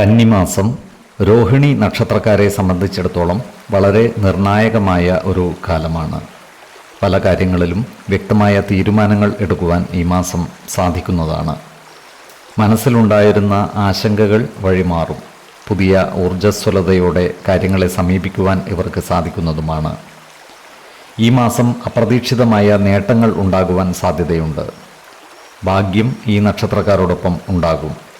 കന്നിമാസം രോഹിണി നക്ഷത്രക്കാരെ സംബന്ധിച്ചിടത്തോളം വളരെ നിർണായകമായ ഒരു കാലമാണ്. പല കാര്യങ്ങളിലും വ്യക്തമായ തീരുമാനങ്ങൾ എടുക്കുവാൻ ഈ മാസം സാധിക്കുന്നതാണ്. മനസ്സിലുണ്ടായിരുന്ന ആശങ്കകൾ വഴിമാറും പുതിയ ഊർജസ്വലതയോടെ കാര്യങ്ങളെ സമീപിക്കുവാൻ ഇവർക്ക് സാധിക്കുന്നതുമാണ്. ഈ മാസം അപ്രതീക്ഷിതമായ നേട്ടങ്ങൾ ഉണ്ടാകുവാൻ സാധ്യതയുണ്ട്. ഭാഗ്യം ഈ നക്ഷത്രക്കാരോടൊപ്പം ഉണ്ടാകും.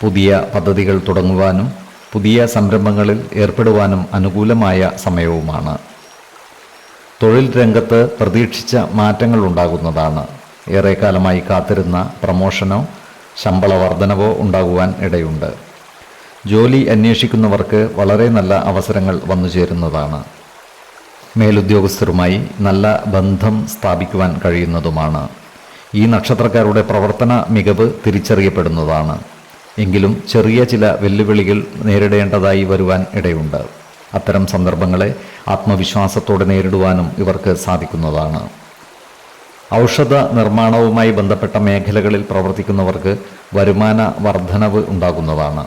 പുതിയ പദ്ധതികൾ തുടങ്ങുവാനും പുതിയ സംരംഭങ്ങളിൽ ഏർപ്പെടുവാനും അനുകൂലമായ സമയവുമാണ്. തൊഴിൽ രംഗത്ത് പ്രതീക്ഷിച്ച മാറ്റങ്ങൾ ഉണ്ടാകുന്നതാണ്. ഏറെക്കാലമായി കാത്തിരുന്ന പ്രമോഷനോ ശമ്പള വർധനവോ ഉണ്ടാകുവാൻ ഇടയുണ്ട്. ജോലി അന്വേഷിക്കുന്നവർക്ക് വളരെ നല്ല അവസരങ്ങൾ വന്നു ചേരുന്നതാണ്. മേലുദ്യോഗസ്ഥരുമായി നല്ല ബന്ധം സ്ഥാപിക്കുവാൻ കഴിയുന്നതുമാണ്. ഈ നക്ഷത്രക്കാരുടെ പ്രവർത്തന മികവ് തിരിച്ചറിയപ്പെടുന്നതാണ്. എങ്കിലും ചെറിയ ചില വെല്ലുവിളികൾ നേരിടേണ്ടതായി വരുവാൻ ഇടയുണ്ട്. അത്തരം സന്ദർഭങ്ങളെ ആത്മവിശ്വാസത്തോടെ നേരിടുവാനും ഇവർക്ക് സാധിക്കുന്നതാണ്. ഔഷധ നിർമ്മാണവുമായി ബന്ധപ്പെട്ട മേഖലകളിൽ പ്രവർത്തിക്കുന്നവർക്ക് വരുമാന വർധനവ് ഉണ്ടാകുന്നതാണ്.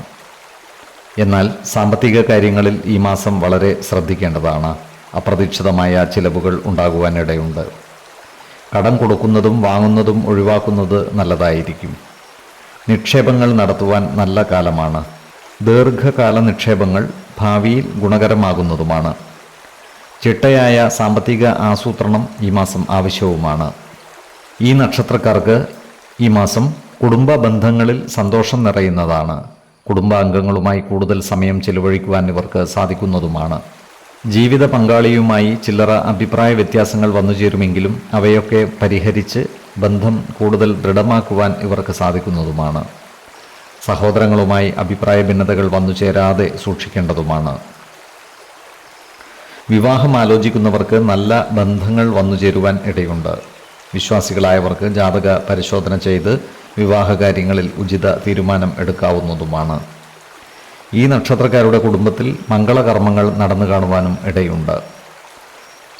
എന്നാൽ സാമ്പത്തിക കാര്യങ്ങളിൽ ഈ മാസം വളരെ ശ്രദ്ധിക്കേണ്ടതാണ്. അപ്രതീക്ഷിതമായ ചിലവുകൾ ഉണ്ടാകുവാനിടയുണ്ട്. കടം കൊടുക്കുന്നതും വാങ്ങുന്നതും ഒഴിവാക്കുന്നത് നല്ലതായിരിക്കും. നിക്ഷേപങ്ങൾ നടത്തുവാൻ നല്ല കാലമാണ്. ദീർഘകാല നിക്ഷേപങ്ങൾ ഭാവിയിൽ ഗുണകരമാകുന്നതുമാണ്. ചിട്ടയായ സാമ്പത്തിക ആസൂത്രണം ഈ മാസം ആവശ്യവുമാണ്. ഈ നക്ഷത്രക്കാർക്ക് ഈ മാസം കുടുംബ ബന്ധങ്ങളിൽ സന്തോഷം നിറയുന്നതാണ്. കുടുംബാംഗങ്ങളുമായി കൂടുതൽ സമയം ചിലവഴിക്കുവാൻ ഇവർക്ക് സാധിക്കുന്നതുമാണ്. ജീവിത പങ്കാളിയുമായി ചില്ലറ അഭിപ്രായ വ്യത്യാസങ്ങൾ വന്നുചേരുമെങ്കിലും അവയൊക്കെ പരിഹരിച്ച് ബന്ധം കൂടുതൽ ദൃഢമാക്കുവാൻ ഇവർക്ക് സാധിക്കുന്നതുമാണ്. സഹോദരങ്ങളുമായി അഭിപ്രായ ഭിന്നതകൾ വന്നു ചേരാതെ സൂക്ഷിക്കേണ്ടതുമാണ്. വിവാഹം ആലോചിക്കുന്നവർക്ക് നല്ല ബന്ധങ്ങൾ വന്നു ചേരുവാൻ ഇടയുണ്ട്. വിശ്വാസികളായവർക്ക് ജാതക പരിശോധന ചെയ്ത് വിവാഹകാര്യങ്ങളിൽ ഉചിത തീരുമാനം എടുക്കാവുന്നതുമാണ്. ഈ നക്ഷത്രക്കാരുടെ കുടുംബത്തിൽ മംഗളകർമ്മങ്ങൾ നടന്നു കാണുവാനും ഇടയുണ്ട്.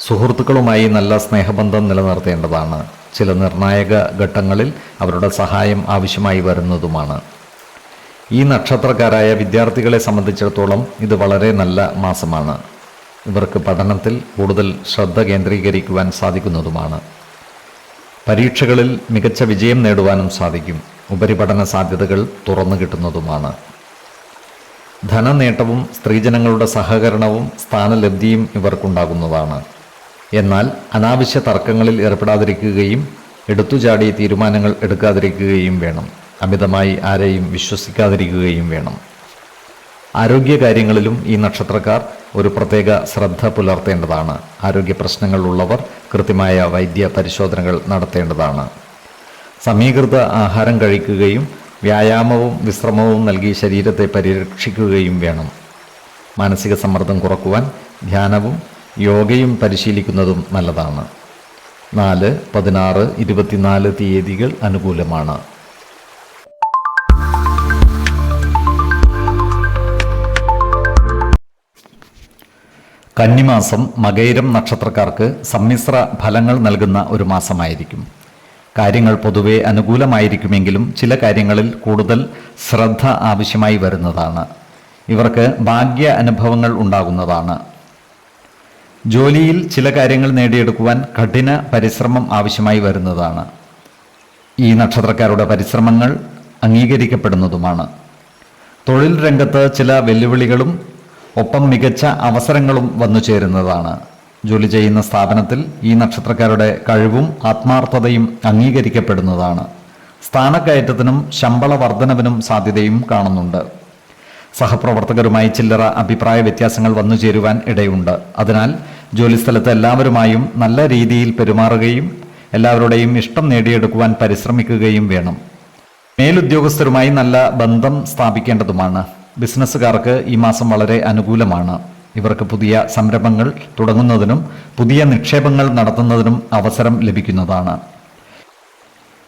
സുഹൃത്തുക്കളുമായി നല്ല സ്നേഹബന്ധം നിലനിർത്തേണ്ടതാണ്. ചില നിർണായക ഘട്ടങ്ങളിൽ അവരുടെ സഹായം ആവശ്യമായി വരുന്നതുമാണ്. ഈ നക്ഷത്രക്കാരായ വിദ്യാർത്ഥികളെ സംബന്ധിച്ചിടത്തോളം ഇത് വളരെ നല്ല മാസമാണ്. ഇവർക്ക് പഠനത്തിൽ കൂടുതൽ ശ്രദ്ധ കേന്ദ്രീകരിക്കുവാൻ സാധിക്കുന്നതുമാണ്. പരീക്ഷകളിൽ മികച്ച വിജയം നേടുവാനും സാധിക്കും. ഉപരിപഠന സാധ്യതകൾ തുറന്നു കിട്ടുന്നതുമാണ്. ധനനേട്ടവും സ്ത്രീജനങ്ങളുടെ സഹകരണവും സ്ഥാനലബ്ധിയും ഇവർക്കുണ്ടാകുന്നതാണ്. എന്നാൽ അനാവശ്യ തർക്കങ്ങളിൽ ഏർപ്പെടാതിരിക്കുകയും എടുത്തുചാടി തീരുമാനങ്ങൾ എടുക്കാതിരിക്കുകയും വേണം. അമിതമായി ആരെയും വിശ്വസിക്കാതിരിക്കുകയും വേണം. ആരോഗ്യകാര്യങ്ങളിലും ഈ നക്ഷത്രക്കാർ ഒരു പ്രത്യേക ശ്രദ്ധ പുലർത്തേണ്ടതാണ്. ആരോഗ്യ പ്രശ്നങ്ങൾ ഉള്ളവർ കൃത്യമായ വൈദ്യ പരിശോധനകൾ നടത്തേണ്ടതാണ്. സമീകൃത ആഹാരം കഴിക്കുകയും വ്യായാമവും വിശ്രമവും നൽകി ശരീരത്തെ പരിരക്ഷിക്കുകയും വേണം. മാനസിക സമ്മർദ്ദം കുറക്കുവാൻ ധ്യാനവും യോഗയും പരിശീലിക്കുന്നതും നല്ലതാണ്. നാല് പതിനാറ് ഇരുപത്തിനാല് തീയതികൾ അനുകൂലമാണ്. കന്നിമാസം മകൈരം നക്ഷത്രക്കാർക്ക് സമ്മിശ്ര ഫലങ്ങൾ നൽകുന്ന ഒരു മാസമായിരിക്കും. കാര്യങ്ങൾ പൊതുവെ അനുകൂലമായിരിക്കുമെങ്കിലും ചില കാര്യങ്ങളിൽ കൂടുതൽ ശ്രദ്ധ ആവശ്യമായി വരുന്നതാണ്. ഇവർക്ക് ഭാഗ്യ അനുഭവങ്ങൾ ഉണ്ടാകുന്നതാണ്. ജോലിയിൽ ചില കാര്യങ്ങൾ നേടിയെടുക്കുവാൻ കഠിന പരിശ്രമം ആവശ്യമായി വരുന്നതാണ്. ഈ നക്ഷത്രക്കാരുടെ പരിശ്രമങ്ങൾ അംഗീകരിക്കപ്പെടുന്നതുമാണ്. തൊഴിൽ രംഗത്ത് ചില വെല്ലുവിളികളും ഒപ്പം മികച്ച അവസരങ്ങളും വന്നു ചേരുന്നതാണ്. ജോലി ചെയ്യുന്ന സ്ഥാപനത്തിൽ ഈ നക്ഷത്രക്കാരുടെ കഴിവും ആത്മാർത്ഥതയും അംഗീകരിക്കപ്പെടുന്നതാണ്. സ്ഥാനക്കയറ്റത്തിനും ശമ്പള വർധനവിനും സാധ്യതയും കാണുന്നുണ്ട്. സഹപ്രവർത്തകരുമായി ചില്ലറ അഭിപ്രായ വ്യത്യാസങ്ങൾ വന്നു ചേരുവാൻ ഇടയുണ്ട്. അതിനാൽ ജോലിസ്ഥലത്ത് എല്ലാവരുമായും നല്ല രീതിയിൽ പെരുമാറുകയും എല്ലാവരുടെയും ഇഷ്ടം നേടിയെടുക്കുവാൻ പരിശ്രമിക്കുകയും വേണം. മേലുദ്യോഗസ്ഥരുമായി നല്ല ബന്ധം സ്ഥാപിക്കേണ്ടതുമാണ്. ബിസിനസ്സുകാർക്ക് ഈ മാസം വളരെ അനുകൂലമാണ്. ഇവർക്ക് പുതിയ സംരംഭങ്ങൾ തുടങ്ങുന്നതിനും പുതിയ നിക്ഷേപങ്ങൾ നടത്തുന്നതിനും അവസരം ലഭിക്കുന്നതാണ്.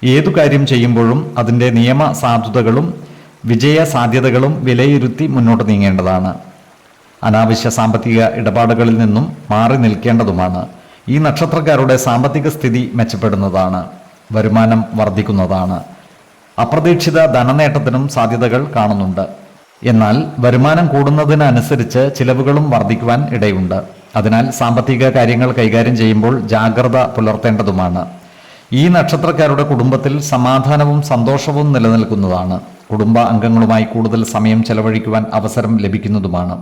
ഏതു കാര്യം ചെയ്യുമ്പോഴും അതിന്റെ നിയമ സാധുതകളും വിജയ സാധ്യതകളും വിലയിരുത്തി മുന്നോട്ട് നീങ്ങേണ്ടതാണ്. അനാവശ്യ സാമ്പത്തിക ഇടപാടുകളിൽ നിന്നും മാറി നിൽക്കേണ്ടതുമാണ്. ഈ നക്ഷത്രക്കാരുടെ സാമ്പത്തിക സ്ഥിതി മെച്ചപ്പെടുന്നതാണ്. വരുമാനം വർദ്ധിക്കുന്നതാണ്. അപ്രതീക്ഷിത ധനനേട്ടത്തിനും സാധ്യതകൾ കാണുന്നുണ്ട്. എന്നാൽ വരുമാനം കൂടുന്നതിനനുസരിച്ച് ചിലവുകളും വർദ്ധിക്കുവാൻ ഇടയുണ്ട്. അതിനാൽ സാമ്പത്തിക കാര്യങ്ങൾ കൈകാര്യം ചെയ്യുമ്പോൾ ജാഗ്രത പുലർത്തേണ്ടതുമാണ്. ഈ നക്ഷത്രക്കാരുടെ കുടുംബത്തിൽ സമാധാനവും സന്തോഷവും നിലനിൽക്കുന്നതാണ്. കുടുംബ അംഗങ്ങളുമായി കൂടുതൽ സമയം ചെലവഴിക്കുവാൻ അവസരം ലഭിക്കുന്നതുമാണ്.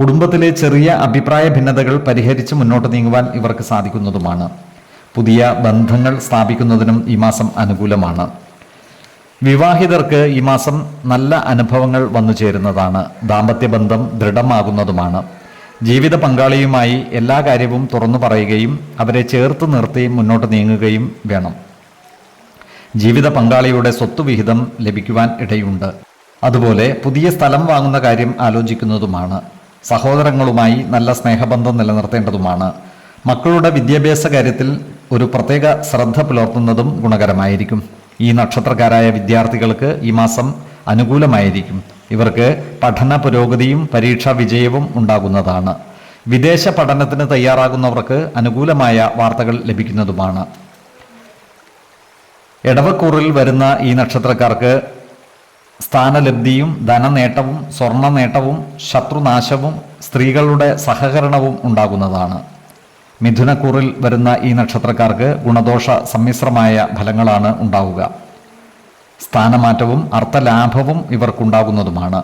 കുടുംബത്തിലെ ചെറിയ അഭിപ്രായ ഭിന്നതകൾ പരിഹരിച്ച് മുന്നോട്ട് നീങ്ങുവാൻ ഇവർക്ക് സാധിക്കുന്നതുമാണ്. പുതിയ ബന്ധങ്ങൾ സ്ഥാപിക്കുന്നതിനും ഈ മാസം അനുകൂലമാണ്. വിവാഹിതർക്ക് ഈ മാസം നല്ല അനുഭവങ്ങൾ വന്നു ചേരുന്നതാണ്. ദാമ്പത്യ ബന്ധം ദൃഢമാകുന്നതുമാണ്. ജീവിത പങ്കാളിയുമായി എല്ലാ കാര്യവും തുറന്നു പറയുകയും അവരെ ചേർത്ത് നിർത്തി മുന്നോട്ട് നീങ്ങുകയും വേണം. ജീവിത പങ്കാളിയുടെ സ്വത്തുവിഹിതം ലഭിക്കുവാൻ ഇടയുണ്ട്. അതുപോലെ പുതിയ സ്ഥലം വാങ്ങുന്ന കാര്യം ആലോചിക്കുന്നതുമാണ്. സഹോദരങ്ങളുമായി നല്ല സ്നേഹബന്ധം നിലനിർത്തേണ്ടതുമാണ്. മക്കളുടെ വിദ്യാഭ്യാസ കാര്യത്തിൽ ഒരു പ്രത്യേക ശ്രദ്ധ പുലർത്തുന്നതും ഗുണകരമായിരിക്കും. ഈ നക്ഷത്രക്കാരായ വിദ്യാർത്ഥികൾക്ക് ഈ മാസം അനുകൂലമായിരിക്കും. ഇവർക്ക് പഠന പുരോഗതിയും പരീക്ഷാ വിജയവും ഉണ്ടാകുന്നതാണ്. വിദേശ പഠനത്തിന് തയ്യാറാകുന്നവർക്ക് അനുകൂലമായ വാർത്തകൾ ലഭിക്കുന്നതുമാണ്. എടവക്കൂറിൽ വരുന്ന ഈ നക്ഷത്രക്കാർക്ക് സ്ഥാനലബ്ധിയും ധനനേട്ടവും സ്വർണ നേട്ടവും ശത്രുനാശവും സ്ത്രീകളുടെ സഹകരണവും ഉണ്ടാകുന്നതാണ്. മിഥുനക്കൂറിൽ വരുന്ന ഈ നക്ഷത്രക്കാർക്ക് ഗുണദോഷ സമ്മിശ്രമായ ഫലങ്ങളാണ് ഉണ്ടാവുക. സ്ഥാനമാറ്റവും അർത്ഥലാഭവും ഇവർക്കുണ്ടാകുന്നതുമാണ്.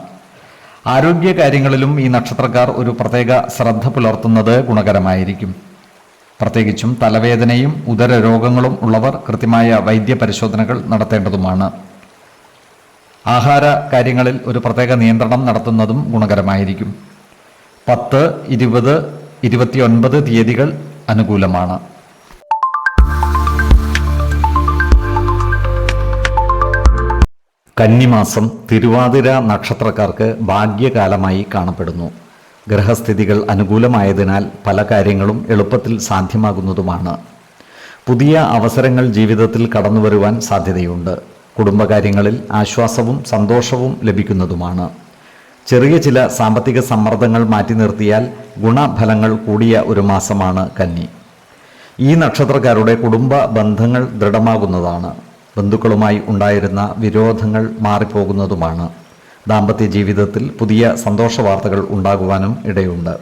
ആരോഗ്യ കാര്യങ്ങളിലും ഈ നക്ഷത്രക്കാർ ഒരു പ്രത്യേക ശ്രദ്ധ പുലർത്തുന്നത് ഗുണകരമായിരിക്കും. പ്രത്യേകിച്ചും തലവേദനയും ഉദര രോഗങ്ങളും ഉള്ളവർ കൃത്യമായ വൈദ്യ പരിശോധനകൾ നടത്തേണ്ടതുമാണ്. ആഹാര കാര്യങ്ങളിൽ ഒരു പ്രത്യേക നിയന്ത്രണം നടത്തുന്നതും ഗുണകരമായിരിക്കും. പത്ത് ഇരുപത് ഇരുപത്തിയൊൻപത് തീയതികൾ അനുകൂലമാണ്. കന്നിമാസം തിരുവാതിര നക്ഷത്രക്കാർക്ക് ഭാഗ്യകാലമായി കാണപ്പെടുന്നു. ഗ്രഹസ്ഥിതികൾ അനുകൂലമായതിനാൽ പല കാര്യങ്ങളും എളുപ്പത്തിൽ സാധ്യമാകുന്നതുമാണ്. പുതിയ അവസരങ്ങൾ ജീവിതത്തിൽ കടന്നു വരുവാൻ സാധ്യതയുണ്ട്. കുടുംബകാര്യങ്ങളിൽ ആശ്വാസവും സന്തോഷവും ലഭിക്കുന്നതുമാണ്. ചെറിയ ചില സാമ്പത്തിക സമ്മർദ്ദങ്ങൾ മാറ്റി നിർത്തിയാൽ ഗുണഫലങ്ങൾ കൂടിയ ഒരു മാസമാണ് കന്നി. ഈ നക്ഷത്രക്കാരുടെ കുടുംബ ബന്ധങ്ങൾ ദൃഢമാകുന്നതാണ്. ബന്ധുക്കളുമായി ഉണ്ടായിരുന്ന വിരോധങ്ങൾ മാറിപ്പോകുന്നതുമാണ്. ദാമ്പത്യ ജീവിതത്തിൽ പുതിയ സന്തോഷ വാർത്തകൾ ഉണ്ടാകുവാനും ഇടയുണ്ട്.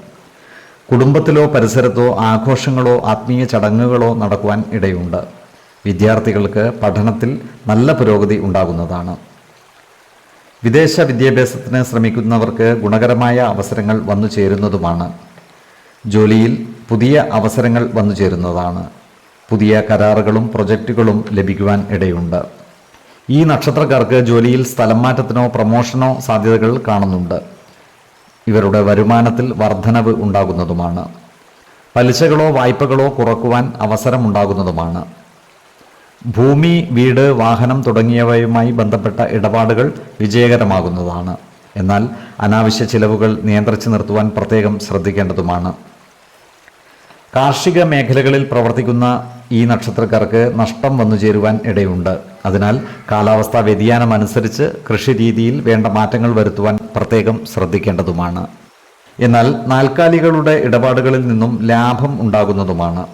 കുടുംബത്തിലോ പരിസരത്തോ ആഘോഷങ്ങളോ ആത്മീയ ചടങ്ങുകളോ നടക്കുവാൻ ഇടയുണ്ട്. വിദ്യാർത്ഥികൾക്ക് പഠനത്തിൽ നല്ല പുരോഗതി ഉണ്ടാകുന്നതാണ്. വിദേശ വിദ്യാഭ്യാസത്തിന് ശ്രമിക്കുന്നവർക്ക് ഗുണകരമായ അവസരങ്ങൾ വന്നു ചേരുന്നതുമാണ്. ജോലിയിൽ പുതിയ അവസരങ്ങൾ വന്നു ചേരുന്നതാണ്. പുതിയ കരാറുകളും പ്രൊജക്റ്റുകളും ലഭിക്കുവാൻ ഇടയുണ്ട്. ഈ നക്ഷത്രക്കാർക്ക് ജോലിയിൽ സ്ഥലം മാറ്റത്തിനോ പ്രമോഷനോ സാധ്യതകൾ കാണുന്നുണ്ട്. ഇവരുടെ വരുമാനത്തിൽ വർധനവ് ഉണ്ടാകുന്നതുമാണ്. പലിശകളോ വായ്പകളോ കുറക്കുവാൻ അവസരമുണ്ടാകുന്നതുമാണ്. ഭൂമി വീട് വാഹനം തുടങ്ങിയവയുമായി ബന്ധപ്പെട്ട ഇടപാടുകൾ വിജയകരമാകുന്നതാണ്. എന്നാൽ അനാവശ്യ ചിലവുകൾ നിയന്ത്രിച്ചു നിർത്തുവാൻ പ്രത്യേകം ശ്രദ്ധിക്കേണ്ടതുമാണ്. കാർഷിക മേഖലകളിൽ പ്രവർത്തിക്കുന്ന ഈ നക്ഷത്രക്കാർക്ക് നഷ്ടം വന്നു ചേരുവാൻ ഇടയുണ്ട്. അതിനാൽ കാലാവസ്ഥാ വ്യതിയാനം അനുസരിച്ച് കൃഷി രീതിയിൽ വേണ്ട മാറ്റങ്ങൾ വരുത്തുവാൻ പ്രത്യേകം ശ്രദ്ധിക്കേണ്ടതുമാണ്. എന്നാൽ നാൽക്കാലികളുടെ ഇടപാടുകളിൽ നിന്നും ലാഭം ഉണ്ടാകുന്നതുമാണ്.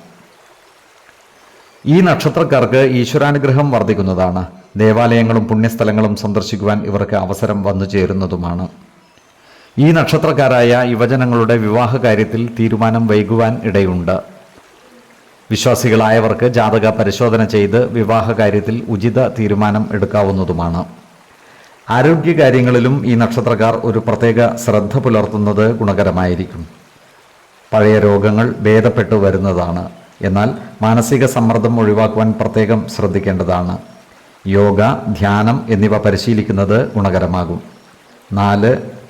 ഈ നക്ഷത്രക്കാർക്ക് ഈശ്വരാനുഗ്രഹം വർദ്ധിക്കുന്നതാണ്. ദേവാലയങ്ങളും പുണ്യസ്ഥലങ്ങളും സന്ദർശിക്കുവാൻ ഇവർക്ക് അവസരം വന്നു ചേരുന്നതുമാണ്. ഈ നക്ഷത്രക്കാരായ യുവജനങ്ങളുടെ വിവാഹ കാര്യത്തിൽ തീരുമാനം വൈകുവാൻ ഇടയുണ്ട്. വിശ്വാസികളായവർക്ക് ജാതക പരിശോധന ചെയ്ത് വിവാഹ കാര്യത്തിൽ ഉചിത തീരുമാനം എടുക്കാവുന്നതുമാണ്. ആരോഗ്യകാര്യങ്ങളിലും ഈ നക്ഷത്രക്കാർ ഒരു പ്രത്യേക ശ്രദ്ധ പുലർത്തുന്നത് ഗുണകരമായിരിക്കും. പഴയ രോഗങ്ങൾ ഭേദപ്പെട്ടു വരുന്നതാണ്. എന്നാൽ മാനസിക സമ്മർദ്ദം ഒഴിവാക്കുവാൻ പ്രത്യേകം ശ്രദ്ധിക്കേണ്ടതാണ്. യോഗ ധ്യാനം എന്നിവ പരിശീലിക്കുന്നത് ഗുണകരമാകും. നാല്